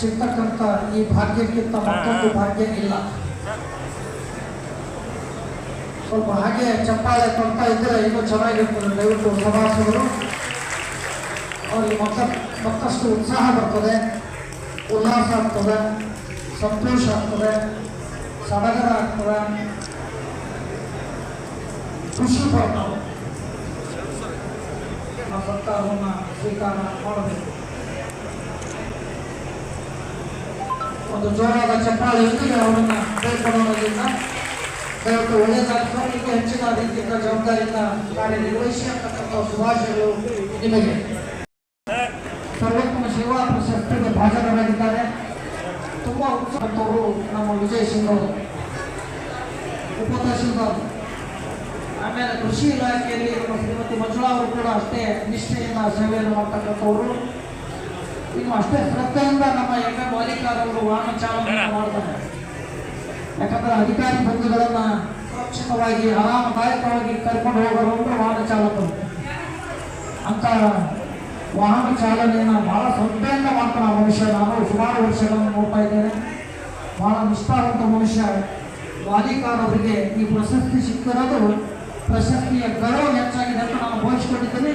ಸಿಗ್ತಕ್ಕಂಥ ಈ ಭಾಗ್ಯಕ್ಕಿಂತ ಮತ್ತೊಂದು ಭಾಗ್ಯ ಇಲ್ಲ. ಸ್ವಲ್ಪ ಹಾಗೆ ಚಪ್ಪಾಳೆ ಕೊಡ್ತಾ ಇದ್ರೆ ಇನ್ನೂ ಚೆನ್ನಾಗಿರ್ತದೆ. ದಯವಿಟ್ಟು ಸಭಾಸದರು ಅವರಿಗೆ ಮತ್ತ ಮತ್ತಷ್ಟು ಉತ್ಸಾಹ ಬರ್ತದೆ ಉಲ್ಲಾಸ ಆಗ್ತದೆ ಸಂತೋಷ ಆಗ್ತದೆ ಸಡಗರ ಆಗ್ತದೆ. ಖುಷಿ ಪಡ್ತಾವೆ ಆ ಸರ್ಕಾರವನ್ನು ಸ್ವೀಕಾರ ಮಾಡಬೇಕು. ಒಂದು ಜೋರಾದ ಚಪ್ಪಾಳೆ ಅವರನ್ನು ಬೇರ್ಪಡೋದ್ರಿಂದ ದಯವಿಟ್ಟು ಒಳ್ಳೆಯದಾಗಲಿಕ್ಕೆ ಹೆಚ್ಚಿನ ರೀತಿಯಿಂದ ಜವಾಬ್ದಾರಿಯಿಂದ ಕಾರ್ಯನಿರ್ವಹಿಸಿ ಅಂತಕ್ಕಂಥ ಶುಭಾಶಯಗಳು ನಿಮಗೆ ಸರ್ವೋತ್ತಮ ಸೇವಾ ಪ್ರಶಸ್ತಿಗೆ ಭಾಜನರಾಗಿದ್ದಾರೆ ತುಂಬ ಉತ್ಸಾಹದವರು ನಮ್ಮ ವಿಜಯ್ ಸಿಂಗ್ ಅವರು ಉಪತಹಶೀಲ್ದಾರ್ ಆಮೇಲೆ ಕೃಷಿ ಇಲಾಖೆಯಲ್ಲಿ ಶ್ರೀಮತಿ ಮಂಜುಳಾ ಅವರು ಕೂಡ ಅಷ್ಟೇ ನಿಷ್ಠೆಯಿಂದ ಸೇವೆಯನ್ನು ಮಾಡ್ತಕ್ಕಂಥವ್ರು ಇನ್ನು ಅಷ್ಟೇ ಶ್ರದ್ಧೆಯಿಂದ ನಮ್ಮ ಎಲ್ಲ ಮಾಲೀಕರವರು ವಾಹನ ಚಾಲನೆ ಮಾಡ್ತಾರೆ. ಯಾಕಂದ್ರೆ ಅಧಿಕಾರಿ ಬಂಧುಗಳನ್ನ ಸುರಕ್ಷಿತವಾಗಿ ಆರಾಮದಾಯಕವಾಗಿ ಕರ್ಕೊಂಡು ಹೋಗೋರು ವಾಹನ ಚಾಲಕರು. ಅಂತ ವಾಹನ ಚಾಲನೆಯನ್ನು ಬಹಳ ಶ್ರದ್ಧೆಯಿಂದ ಮಾಡ್ತಾರೆ ಆ ಮನುಷ್ಯ. ನಾನು ಸುಮಾರು ವರ್ಷಗಳನ್ನು ನೋಡ್ತಾ ಇದ್ದೇನೆ. ಬಹಳ ನಿಷ್ಠಾವಂತ ಮನುಷ್ಯ. ಅವರಿಗೆ ಈ ಪ್ರಶಸ್ತಿ ಸಿಕ್ಕಿರೋದು ಪ್ರಶಸ್ತಿಯ ಗೌರವ ಹೆಚ್ಚಾಗಿದೆ ಅಂತ ನಾನು ಭಾವಿಸ್ಕೊಂಡಿದ್ದೇನೆ.